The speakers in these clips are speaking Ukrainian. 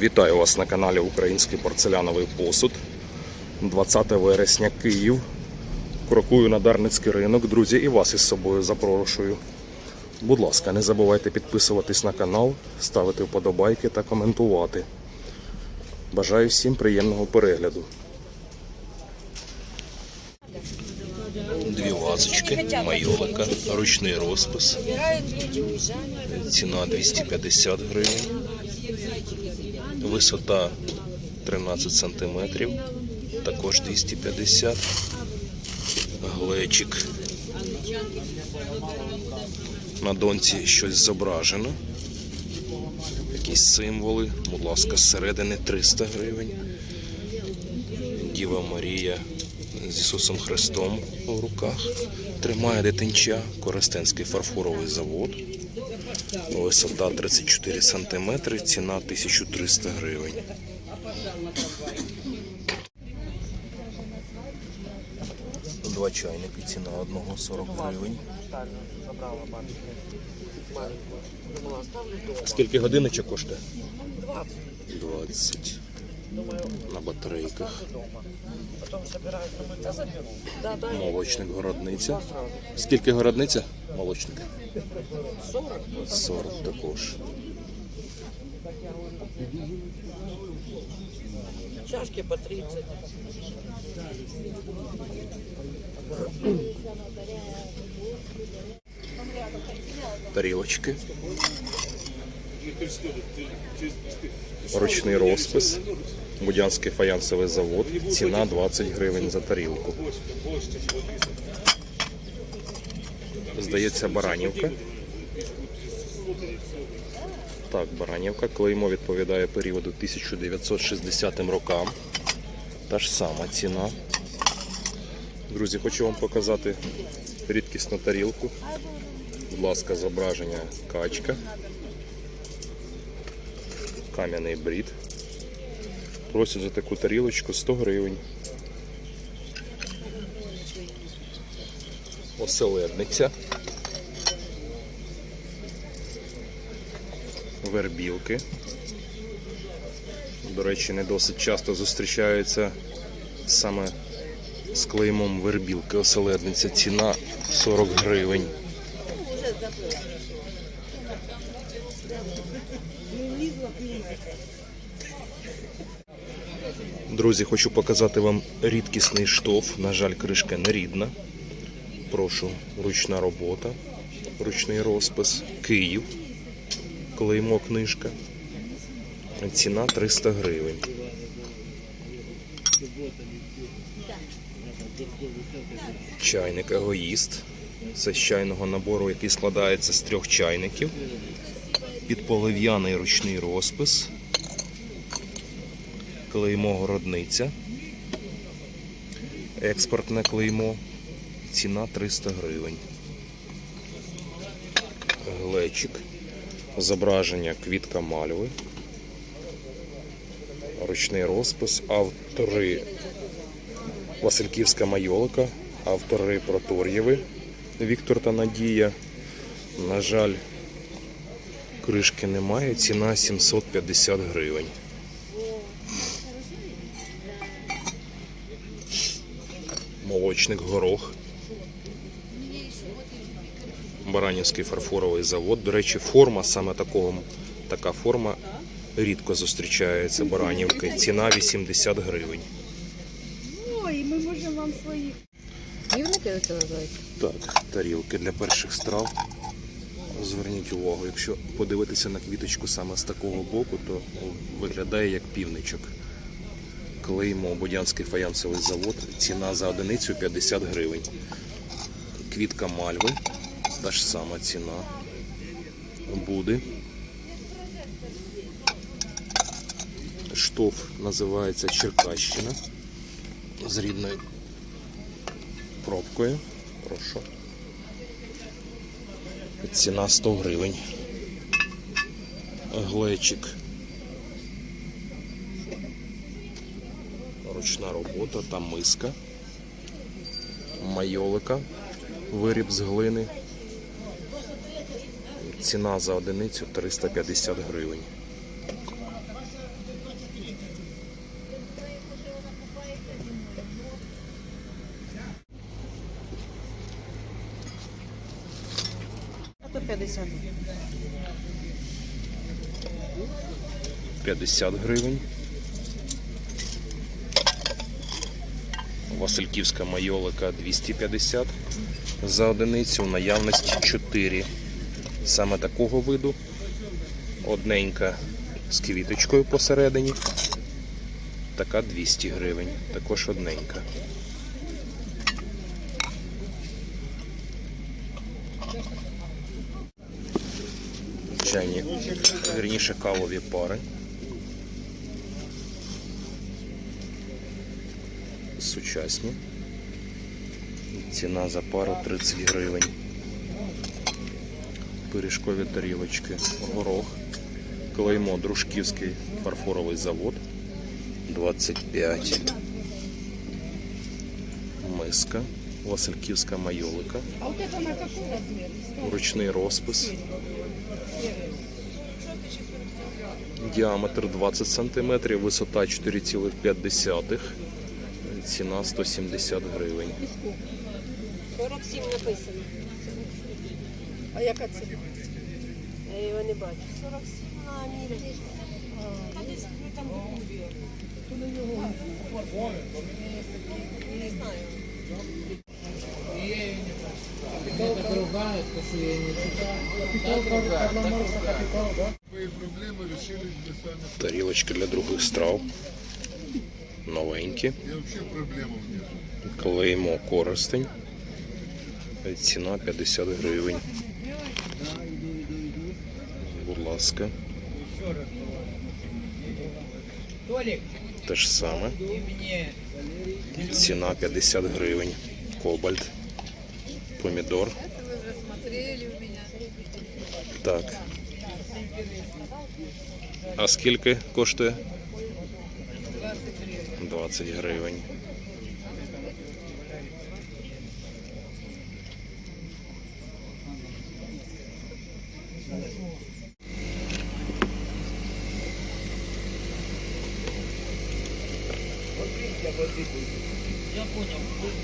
Вітаю вас на каналі Український порцеляновий посуд. 20 вересня Київ. Крокую на Дарницький ринок. Друзі, і вас із собою запрошую. Будь ласка, не забувайте підписуватись на канал, ставити вподобайки та коментувати. Бажаю всім приємного перегляду. Дві вазочки, майолика, ручний розпис. Ціна 250 гривень. Висота 13 сантиметрів, також 250. Глечик. На донці щось зображено. Якісь символи. Будь ласка, зсередини 300 гривень. Діва Марія з Ісусом Христом у руках. Тримає дитинча, Коростенський фарфоровий завод. Висота 34 см, ціна 1300 гривень. Два чайники, ціна одного 40 гривень. Скільки годиночок коштує? 20. На батарейках. Молочник городниця. Скільки городниця? Молочник. 40 також. Чашки по 30. Тарілочки. Ручний розпис. Будянський фаянсовий завод. Ціна 20 гривень за тарілку. Здається, баранівка. Так, баранівка. Клеймо відповідає періоду 1960 рокам. Та ж сама ціна. Друзі, хочу вам показати рідкісну тарілку. Будь ласка, зображення качка. Кам'яний брід. Просять за таку тарілочку 100 гривень. Оселедниця. Вербілки. До речі, не досить часто зустрічаються саме з клеймом вербілки. Оселедниця. Ціна 40 гривень. Друзі, хочу показати вам рідкісний штоф. На жаль, кришка не рідна. Прошу, ручна робота, ручний розпис, Київ, клеймо книжка. Ціна 300 гривень. Чайник егоїст. Це з чайного набору, який складається з трьох чайників. Підполив'яний ручний розпис. Клеймо городниця. Експортне клеймо. Ціна 300 гривень. Глечик. Зображення квітка мальви. Ручний розпис. Автори Васильківська майолика. Автори Протор'єви. Віктор та Надія. На жаль, кришки немає. Ціна 750 гривень. Молочник горох. Баранівський фарфоровий завод. До речі, форма саме такого, така форма рідко зустрічається баранівки. Ціна 80 гривень. Ой, ми можемо вам свої. Це називається? Так, тарілки для перших страв. Зверніть увагу, якщо подивитися на квіточку саме з такого боку, то виглядає як півничок. Клеймо Будянський фаянсовий завод. Ціна за одиницю 50 гривень. Квітка мальви. Та ж сама ціна. Буде. Штоф називається Черкащина. З рідною пробкою. Прошу. Ціна 100 гривень. Глечик. Ручна робота та миска. Майолика. Виріб з глини. Ціна за одиницю 350 гривень. 50 гривень. Васильківська майолика 250 за одиницю, в наявності 4. Саме такого виду. Одненька з квіточкою посередині. Така 200 гривень. Також одненька. Чайні, вірніше кавові пари. Сучасні. Ціна за пару 30 гривень. Пиріжкові тарілочки, горох, клеймо Дружківський фарфоровий завод 25. Миска, Васильківська майолика, ручний розпис. Діаметр 20 см, висота 4,5. Ціна 170 гривень. 47 написано. А яка ціна? Я його не бачу. 47 на мірі. Тарілочки для других страв. Новенькі. Клеймо користень. Ціна 50 гривень. Будь ласка. Те ж саме. Ціна 50 гривень. Кобальт. Помідор. Так. А скільки коштує? 20 гривень.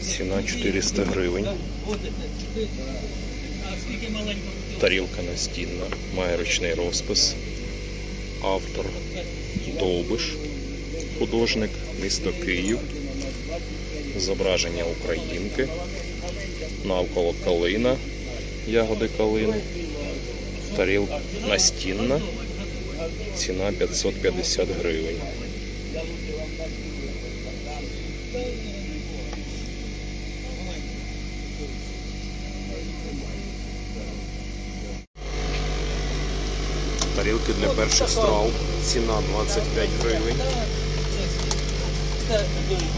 Ціна 400 гривень. Тарілка настінна, має ручний розпис. Автор Довбиш, художник, місто Київ, зображення українки, навколо калина, ягоди калини, тарілка настінна, ціна 550 гривень. Тарілки для перших страв. Ціна 25 гривень.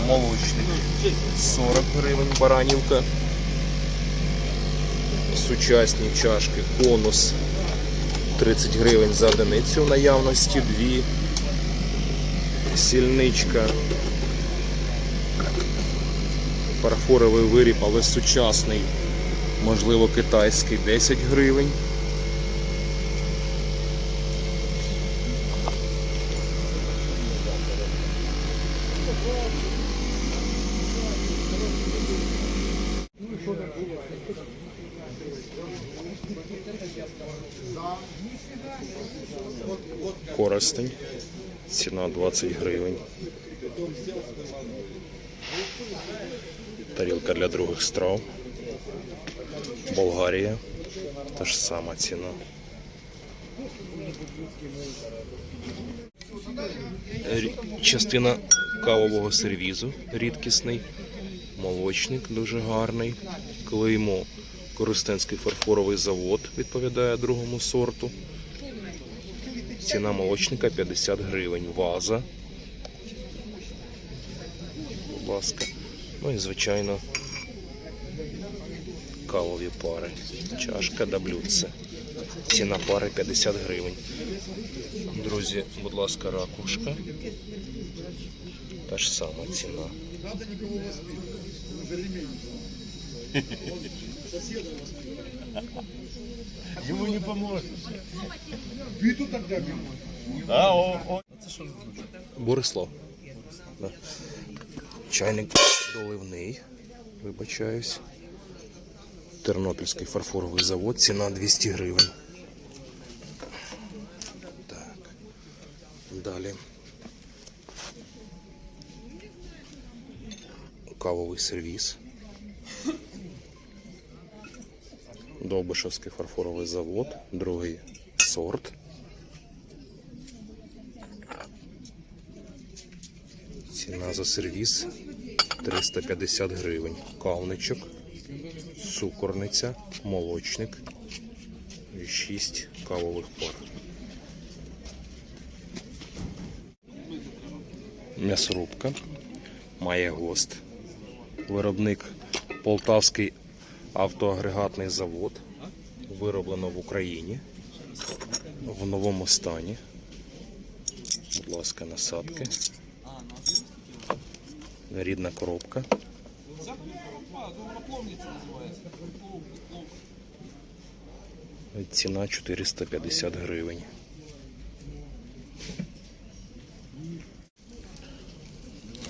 Молочник 40 гривень баранівка. Сучасні чашки конус 30 гривень за одиницю в наявності, дві. Сільничка. Фарфоровий виріб, але сучасний, можливо, китайський 10 гривень. Коростень. Ціна 20 гривень. Тарілка для других страв. Болгарія. Та ж сама ціна. Частина кавового сервізу рідкісний. Молочник дуже гарний. Клеймо Коростенський фарфоровий завод відповідає другому сорту. Ціна молочника 50 гривень. Ваза. Будь ласка. Ну і звичайно кавові пари. Чашка да блюдце. Ціна пари 50 гривень. Друзі, будь ласка, ракушка. Та ж сама ціна. Ему не поможешь. Биту тогда о. Борислав. Да. Чайник доливний. Вибачаюсь. Тернопільський фарфоровий завод. Ціна 200 гривень. Так. Далі. Кавовий сервіс. Довбишевський фарфоровий завод. Другий сорт. Ціна за сервіс 350 гривень. Кавничок, цукорниця, молочник і 6 кавових пар. М'ясорубка. Має гост. Виробник Полтавський автоагрегатний завод. Вироблено в Україні. В новому стані. Будь ласка, насадки. Рідна коробка. Ціна 450 гривень.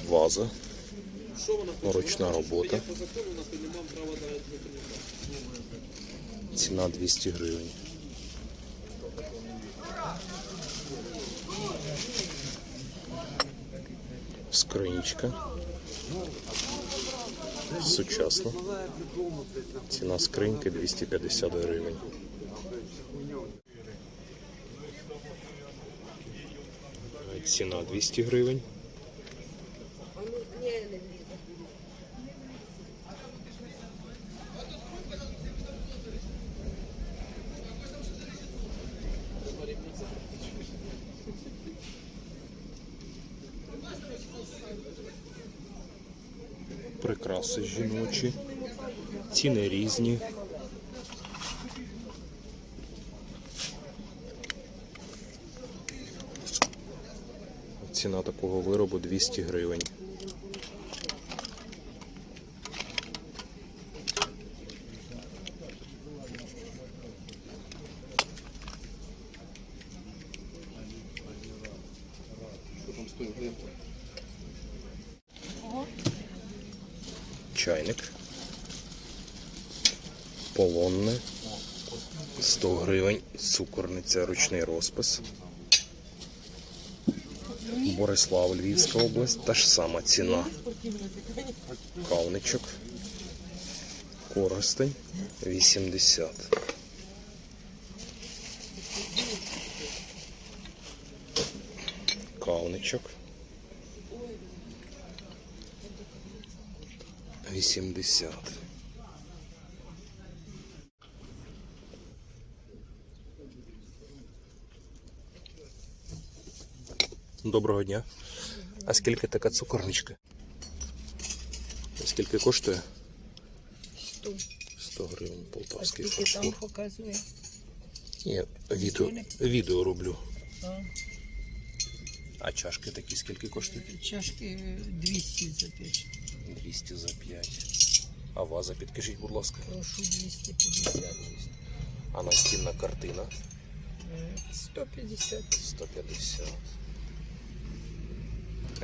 Ваза. Ручна робота. Ціна 200 гривень. Скринічка. Сучасно. Ціна скриньки 250 гривень. Ціна 200 гривень. Прикраси жіночі. Ціни різні. Ціна такого виробу 200 гривень. Чайник. Полонне. 100 гривень. Цукорниця, ручний розпис. Борислав, Львівська область. Та ж сама ціна. Кавничок. Коростень 80. Кавничок. 80. Доброго дня. А скільки така цукорничка? Скільки коштує? 100. 100 гривень А полтавський скільки там показує? Я відео, відео роблю. А чашки такі скільки коштують? Чашки 200 за 5. 200 за 5. А ваза, підкажіть, будь ласка. Прошу 250. А настінна картина Е, 150. 150.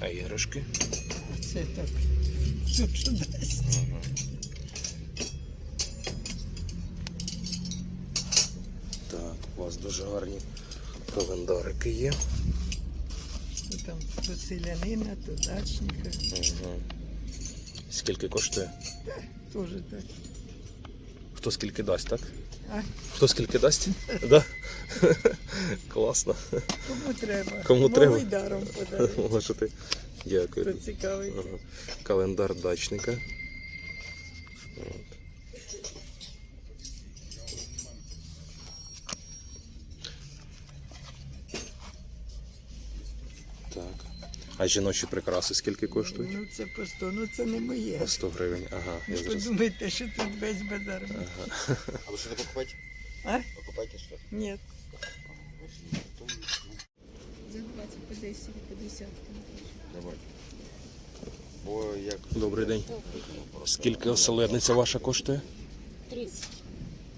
А іграшки? Це так. Що що дасть? Так, у вас дуже гарні календарики є. То там то селянина, то дачника. Угу. Скільки коштує? Теж так. Хто скільки дасть, так? А Хто скільки дасть? Да? Класно. кому треба? Кому треба? Малий даром подарунок. Дякую. Хто цікавиться. Ага. Календар дачника. От. Так. А жіночі прикраси скільки коштують? Ну це по 100, ну це не моє. По 100 гривень. Ага. Ви ж зараз... подумайте, що тут весь базар. А вы что-то покупаете? А? Покупаете что? Ні. За 20, по 10, по 10. Давай. Добрий день. Скільки оселедниця ваша коштує? 30.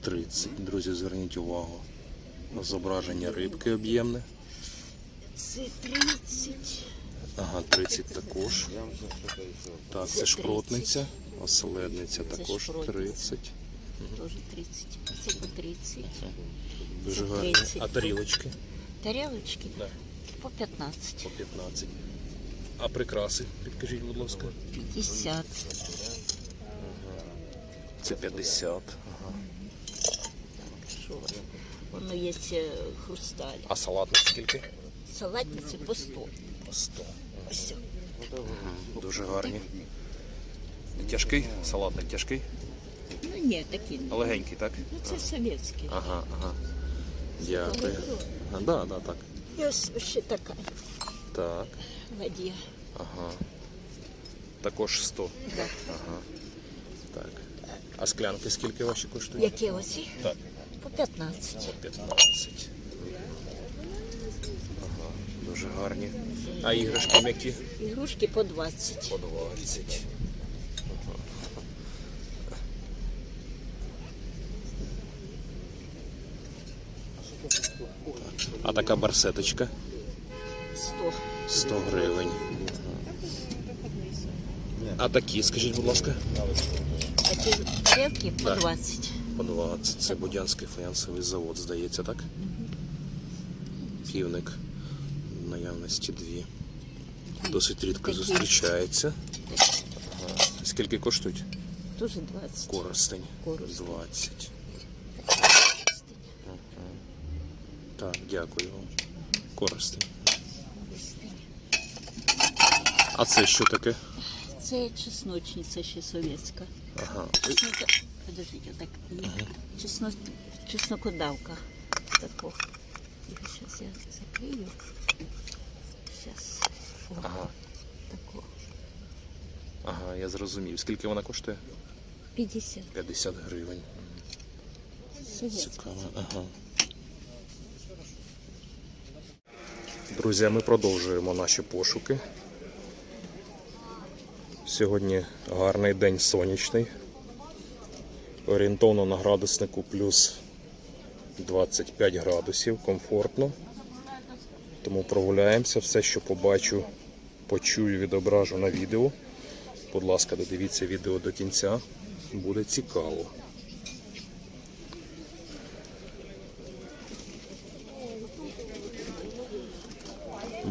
30. Друзі, зверніть увагу. На зображення рибки об'ємне. Це 30. Ага, 30 також. Так, це шпротниця. Оселедниця також 30. Тоже 30. Це по 30. Дуже гарні. 30. А тарілочки? Тарелочки Да. по 15. По 15. А прикраси, підкажіть, будь ласка. 50. Це 50. Ага. Що? Воно є е, хрусталь. А салатник скільки? Салатниці по 100. По 100. Ось. Дуже гарні. Тяжкий? Салатник тяжкий? Ні, такі. не. Легенький, так? Ну це совєтські. Ага, ага. Дякую. А, да, да, так. І ось ще така Так. ладья. Ага. Також 100. Да. Ага. Так. А склянки скільки ваші коштують? Які оці? Так. По 15. 15. Ага. Дуже гарні. А іграшки м'які? Ігрушки по 20. По 20. А така барсеточка? 100. 100 гривень. А такі, скажіть, будь ласка? Такі тарелки по Так. 20. По 20. Це Будянський фаянсовий завод, здається, так? Півник. В наявності дві. Досить рідко Такі. зустрічається. Ага. Скільки коштують? Дуже 20. Коростень. Коростень. 20. Так, дякую вам. Коростень. А це що таке? Це чесночниця ще совєтська. Ага. Чеснока... Подождите, так. Чесно... Чеснокодавка. Тако. Сейчас я закрию. О, Ага. тако. Ага, я зрозумів. Скільки вона коштує? 50. 50 гривень. Совєтська. Цікаво. Ага. Друзі, ми продовжуємо наші пошуки. Сьогодні гарний день сонячний. Орієнтовно на градуснику плюс 25 градусів, комфортно. Тому прогуляємося. Все, що побачу, почую, відображу на відео. Будь ласка, додивіться відео до кінця. Буде цікаво.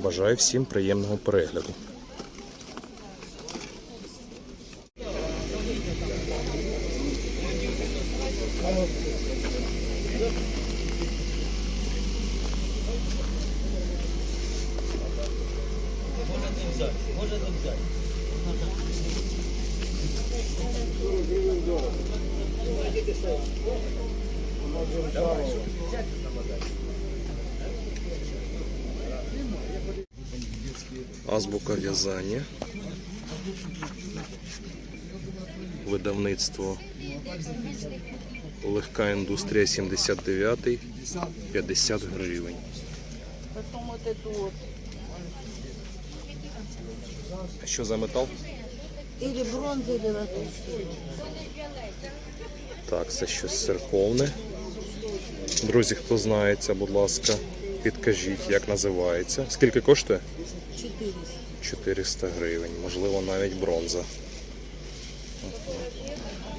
Бажаю всім приємного перегляду. Азбука в'язання. Видавництво Легка індустрія 79 50 гривень. А що за метал? Или бронза, или латунь. Так, це щось церковне. Друзі, хто знається, будь ласка, підкажіть, як називається. Скільки коштує? 400. 400 гривень, можливо, навіть бронза.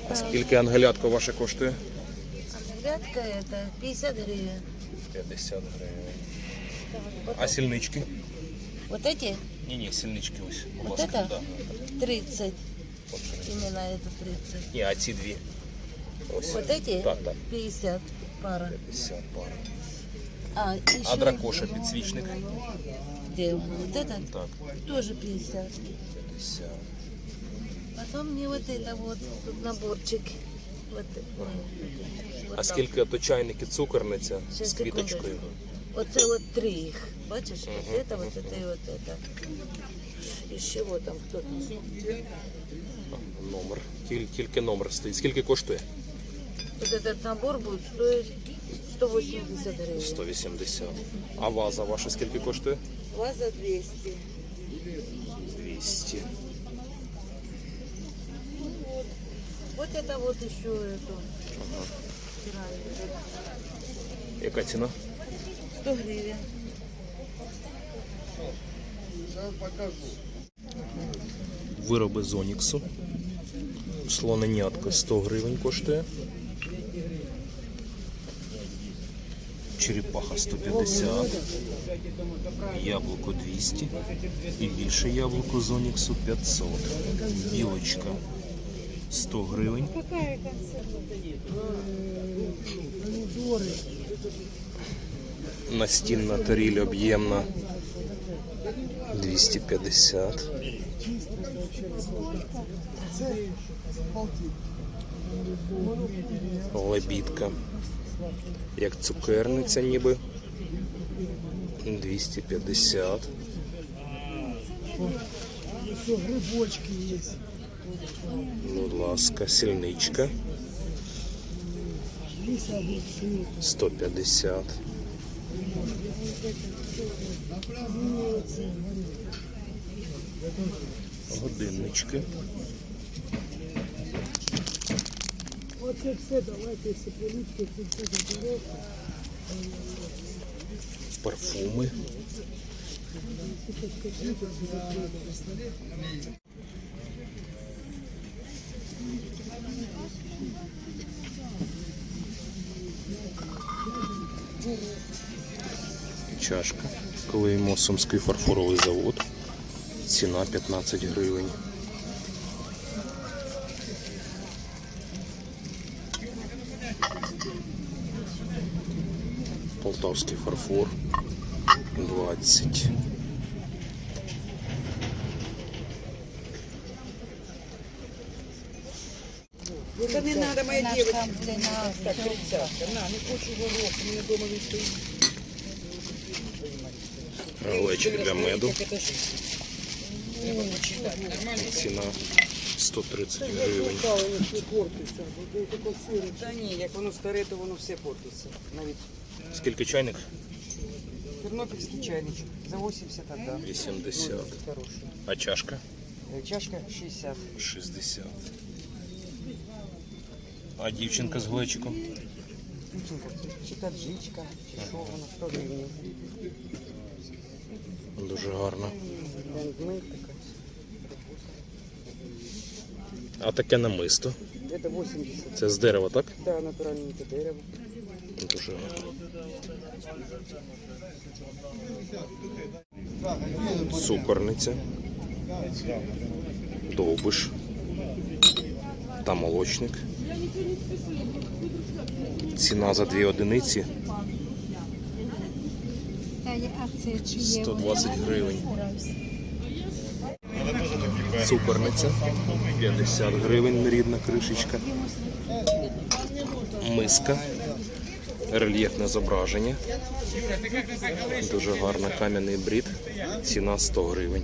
А скільки ангелятко ваше коштує? Грядка это 50 гривен. 50 гривень. А сільнички? Вот эти Ні, ні, сільнички ось. Будь Вот ласка, это? да. 30. Именно это 30. Ні, а ці дві. Ось. Вот эти Так, так. 50 пара. 50 пара. А, еще А дракоша підсвічник? где? Вот этот Так, тоже 50. 50. Потом мне вот это вот тут наборчик. Вот, ой, вот А так. скільки то чайники цукорниця Щас, з квіточкою? секундочку. Оце от три їх. Бачиш? Вот это, вот это и вот это. Из чего там кто там? Номер. Тіль- Тільки номер стоїть. Скільки коштує? Вот этот набор будет стоить 180 гривен. 180. А ваза ваша скільки коштує? Ваза 200. 200. Вот это вот еще эту. Яка ціна? 100 гривен. Вироби з Оніксу. Слоненятко 100 гривень коштує. Черепаха 150, яблуко 200 і більше яблуко з Оніксу 500. Білочка 100 гривень. Настінна таріль об'ємна 250. Лебідка. Як цукерниця ніби. 250. Грибочки є. Будь ласка, сільничка. 150. Годиннички. Оце все, давайте, політки, це все заберете. Парфуми. Чашка. Клеймо Сумський фарфоровий завод. Ціна 15 гривень. Полтавський фарфор 20. Та не треба, моя дівчинка. Так. На, не хочу горох, у мене вдома він стоїть. Для меду. Це? Ціна 130 гривень. Та ні, як воно старе, то воно все портиться. Навіть Скільки чайник? тернопільський чайничок за 80 отдам. 80. Хороший. А чашка? Е, Чашка 60. 60. А дівчинка з глечиком? Дівчинка, чи таджичка, чи що воно, 100 гривень. Дуже гарно. Така. А таке намисто. Це 80. Це з дерева, так? Да, натуральненьке дерево. Дуже гарно. Цукорниця. Довбиш. Та молочник. Ціна за дві одиниці 120 гривень. Цукорниця 50 гривень рідна кришечка. Миска. Рельєфне зображення. Дуже гарна кам'яний брід. Ціна 100 гривень.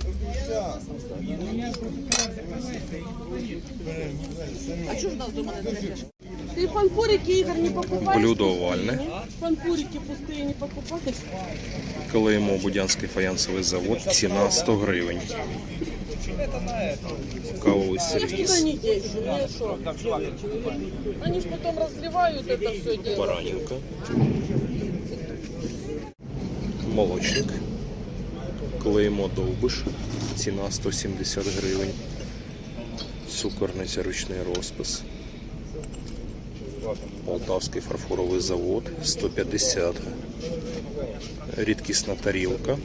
Ты фанфурики, Игорь, не покупаешь? Блюдо овальне. Фанфурики пустые не покупаешь? Клеїмо Будянський фаянсовий завод. Ціна 100 гривень. Кавовий сервіс. Они действуют, ну и что? Они ж потом разливают это все дело. Баранівка. Молочник. Клеїмо довбиш. Ціна 170 гривень. Цукорниця ручний розпис. Полтавський фарфоровий завод 150. Рідкісна тарілка.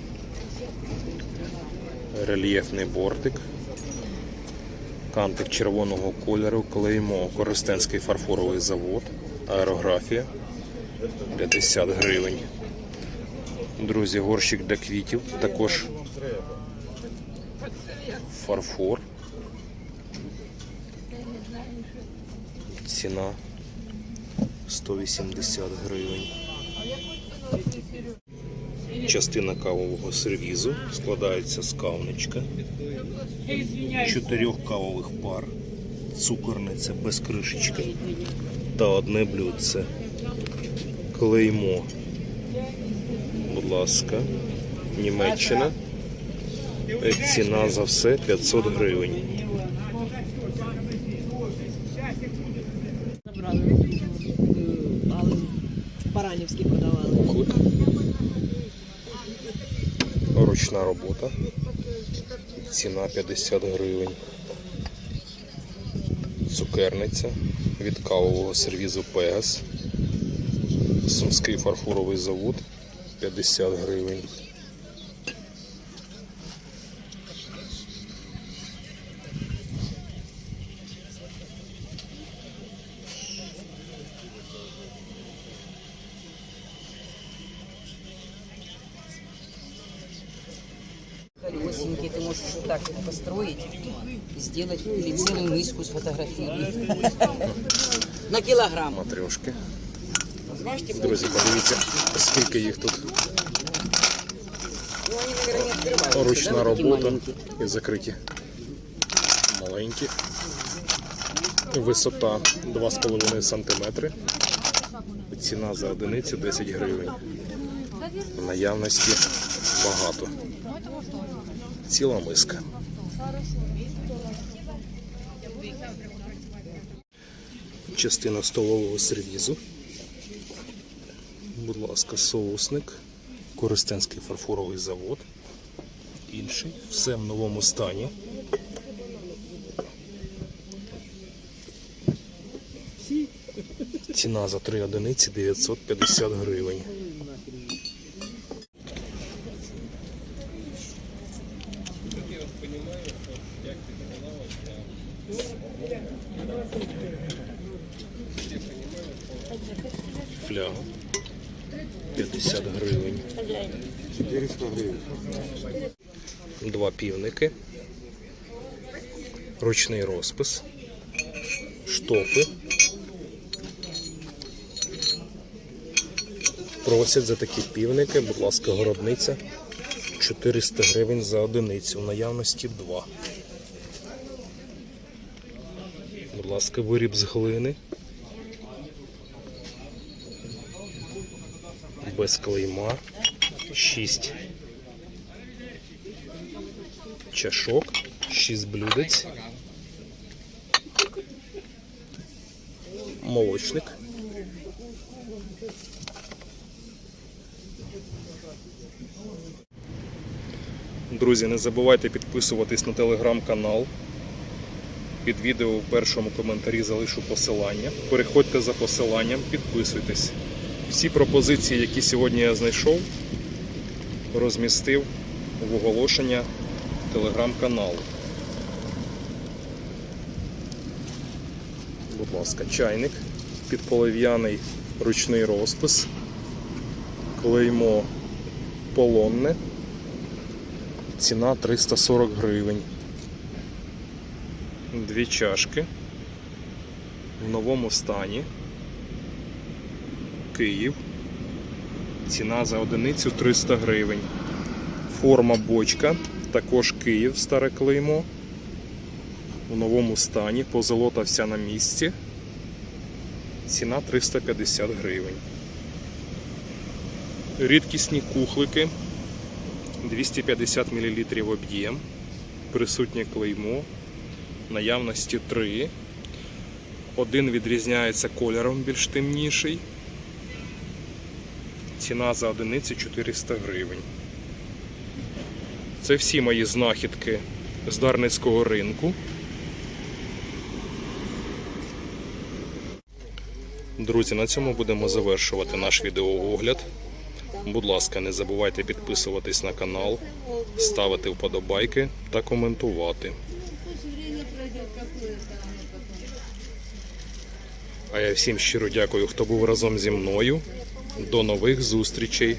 Рельєфний бортик. Кантик червоного кольору. Клеймо Коростенський фарфоровий завод. Аерографія 50 гривень. Друзі, горщик для квітів. Також фарфор. Ціна 180 гривень. Частина кавового сервізу складається з кавничка, чотирьох кавових пар, цукорниця без кришечки та одне блюдце. Клеймо. Будь ласка, Німеччина. Ціна за все 500 гривень. Але Баранівський продавали. Ручна робота. Ціна 50 гривень. Цукерниця від кавового сервізу Пегас. Сумський фарфоровий завод 50 гривень. Колесенькие ты можешь вот так вот построить, сделать или целую миску сфотографировать. На килограмм. Матрьошки. Зважьте, Друзі, подивіться, скільки їх тут. Ручна робота і закриті. Маленькі. Висота 2,5 см. Ціна за одиницю 10 гривень. В наявності багато. Ціла миска. Частина столового сервізу. Будь ласка, соусник. Користенський фарфоровий завод інший. Все в новому стані. Ціна за 3 одиниці 950 гривень. Фляга 50 гривень. 400 гривен. Два півники, ручний розпис, штофи. Просять за такі півники, будь ласка, городниця 400 гривень за одиницю. В наявності два. Будь ласка, виріб з глини. Без клейма. 6 чашок, 6 блюдець, молочник. Друзі, не забувайте підписуватись на телеграм-канал. Під відео в першому коментарі залишу посилання. Переходьте за посиланням, підписуйтесь. Всі пропозиції, які сьогодні я знайшов, розмістив в оголошення телеграм-каналу. Будь ласка, чайник, підполов'яний ручний розпис, клеймо полонне, ціна 340 гривень. Дві чашки в новому стані. Київ. Ціна за одиницю 300 гривень. Форма бочка, також Київ, старе клеймо. У новому стані, позолота вся на місці. Ціна 350 гривень. Рідкісні кухлики 250 мл об'єм. Присутнє клеймо. Наявності 3. Один відрізняється кольором більш темніший. Ціна за одиницю 400 гривень. Це всі мої знахідки з Дарницького ринку. Друзі, на цьому будемо завершувати наш відеоогляд. Будь ласка, не забувайте підписуватись на канал, ставити вподобайки та коментувати. А я всім щиро дякую, хто був разом зі мною. До нових зустрічей!